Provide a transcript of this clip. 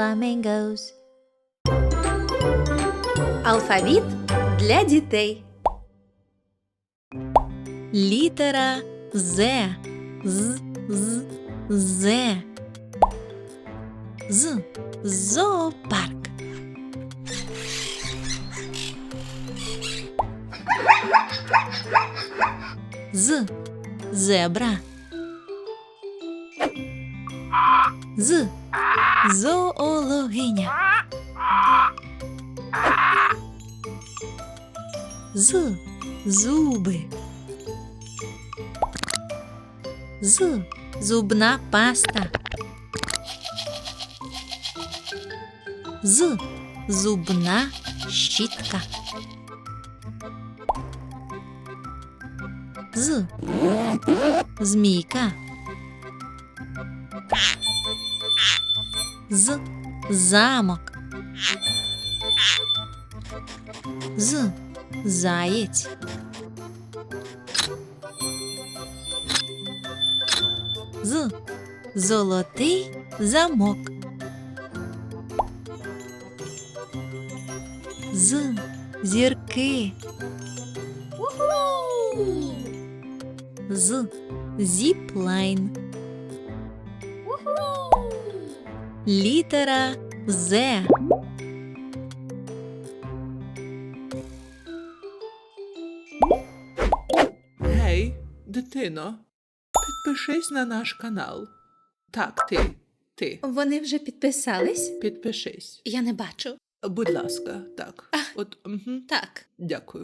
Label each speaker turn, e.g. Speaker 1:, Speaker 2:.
Speaker 1: flamingos.
Speaker 2: Алфавіт для дітей.
Speaker 1: Літера З. З. З. З. З. Зоопарк. З. Зебра. З. Зоологиня. З. Зуби. З. Зубна паста. З. Зубна щітка. З. Змійка. З. Замок. З. Заєць. З. Золотий замок. З. Зірки. З. Зіплайн. Літера З.
Speaker 3: Гей, дитино, підпишись на наш канал. Так, ти, ти,
Speaker 2: Вони вже підписались?
Speaker 3: підпишись.
Speaker 2: Я не бачу.
Speaker 3: Будь ласка, так. От, угу.
Speaker 2: Так.
Speaker 3: Дякую.